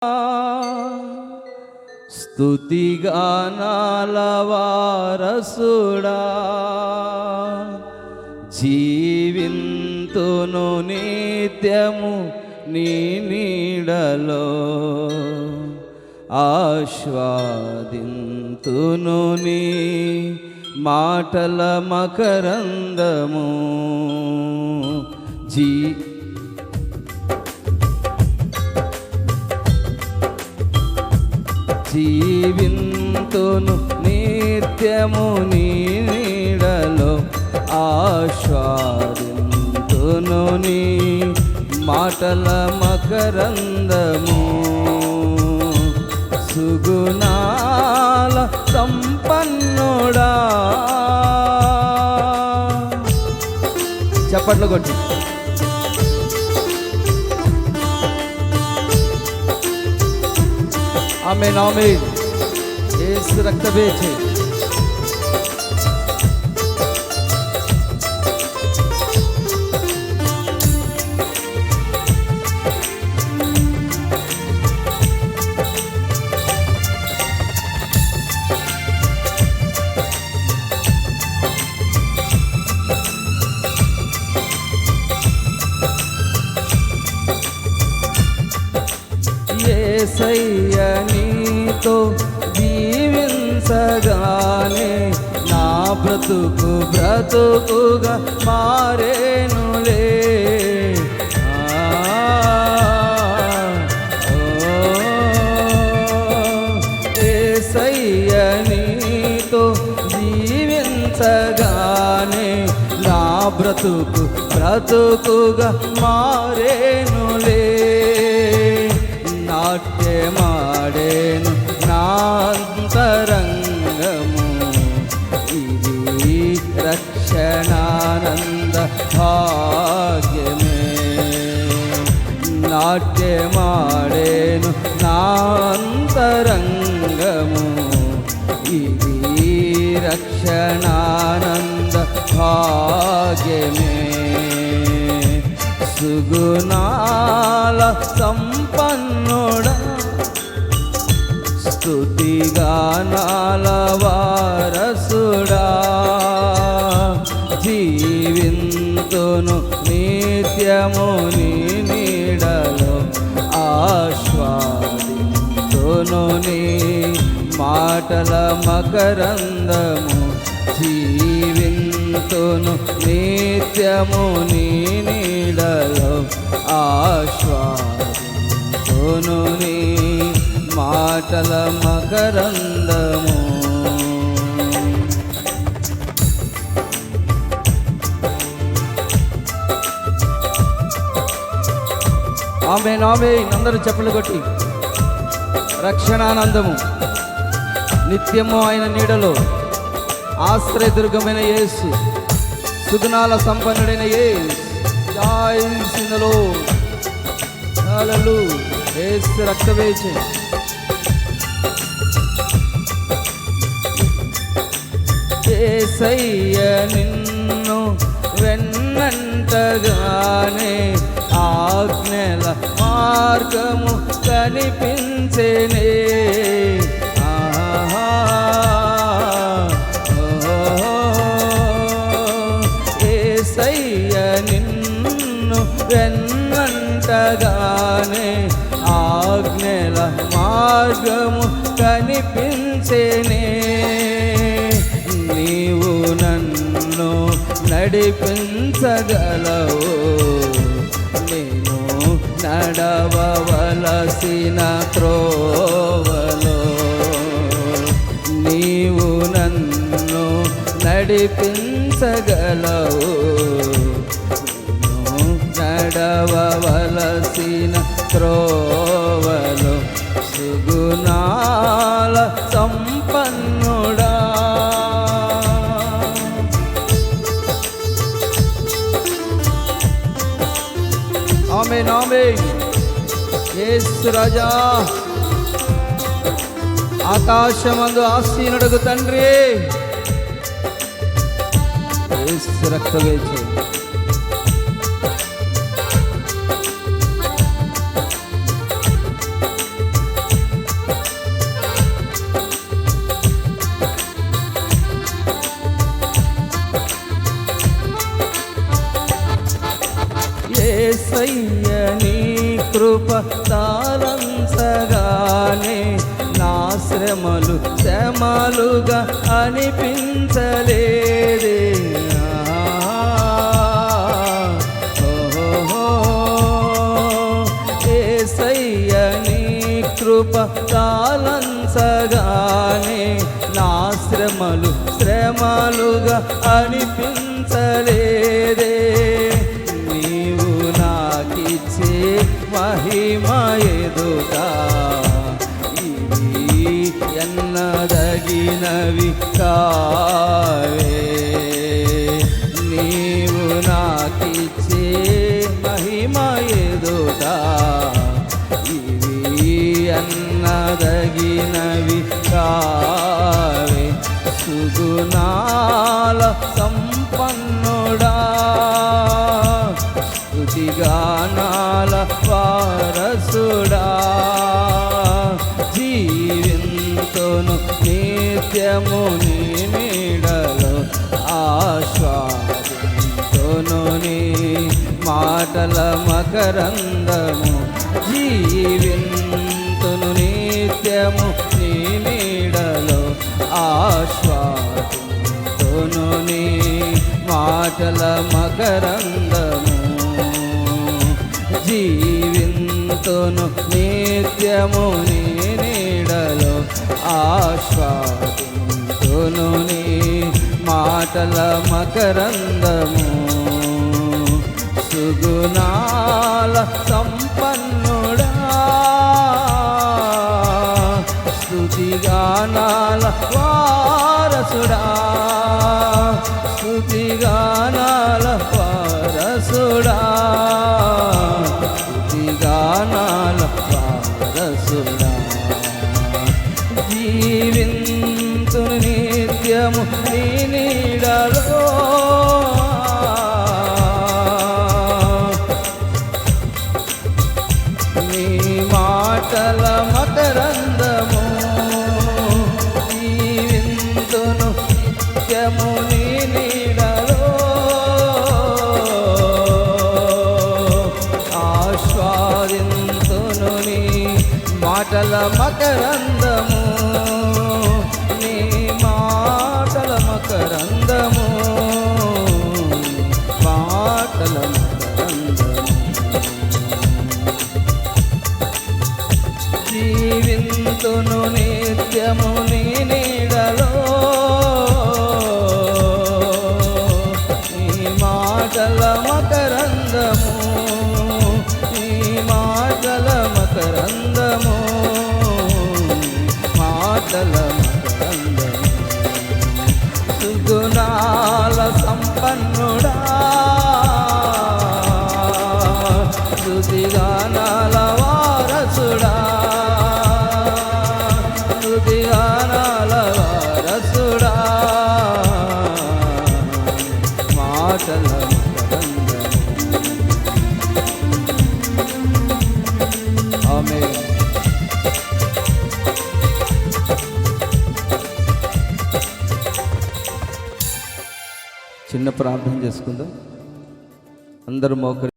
స్తుతిగానాలవారసుడా జీవింతును నిత్యము నీ నీడలో ఆశ్వాదింతును నీ మాటల మకరందము. జీ జీవింతును నిత్యము నీడలో ఆశ్వాదింతును నీ మాటల మకరందము. సుగుణాల సంపన్నుడా. చప్పట్లు కొట్టి. ఆమెన్ ఆమెన్ యేసు రక్తబేచే ఏసయ్య నీతో జీవించగానే నా బ్రతుకు బ్రతుకుగా మారేనులే. ఆ, జీవించగానే నా బ్రతుకు బ్రతుకుగా మారేను పాడేను నాంతరంగము ఇది రక్షణానంద భాగ్యమే. సుగుణాల సంపన్నుడ స్తుతిగానాల వారసుడా. జీవింతును నిత్యముని నీ మాటల మకరందము జీవింతును నిత్యము నీ నీడలో ఆస్వాదింతును నీ మాటల మకరందము. ఆమె నామే అందరూ చెప్పులు కొట్టి. రక్షణానందము. నిత్యము ఆయన నీడలో ఆశ్రయదుర్గమైన యేసు సుగుణాల సంపన్నుడైన ఏసులో జాయిసిందలో యేసు రక్తవేచే ఏసయ్య నిన్ను వెన్నంతగానే ఆజ్ఞల మార్గము కనిపి నిన్ను వెన్నంతగానే ఆజ్ఞల మార్గము కనిపించేనే. నీవు నన్ను నడిపించగలవు. నేను నడవలసిన త్రోవలో. నీవు నన్ను నడిపించగలవు. నడవవలసిన త్రోవలు సుగుణాల సంపన్నుడా. ఆమె నామే యేసు రాజా. ఆకాశమందు ఆసీనుడగు తండ్రి. యేసు నీ కృప తారంసగానే నా శ్రమలు శ్రమలుగా అనిపించలేదే. ఏసయ్య నీ కృప తాళంచగానే నా శ్రమలు శ్రమలుగా అనిపించలే ಮಹಿಮಯದುತ ಇವಿ ಎನ್ನದಗಿನ ವಿಕಾವೇ నిత్యము నీ నీడలో ఆశ్వాదింతును నీ మాటల మకరందము జీవింతును నిత్యము నీ నీడలో ఆశ్వాదింతును నీ మాటల మకరందము జీవింతును నిత్యము నీ ఆశ్వాదింతును నీ మాటల మకరందము. సుగుణాల సంపన్నుడా. స్థుతిగానాల వారసుడా. స్థుతిగానాల వారసుడా. స్థుతిగానాల వారసుడా. జీవించును నిత్యము నీ నీడలో. చిన్న ప్రార్థన చేసుకుందాం. అందరూ మోకరి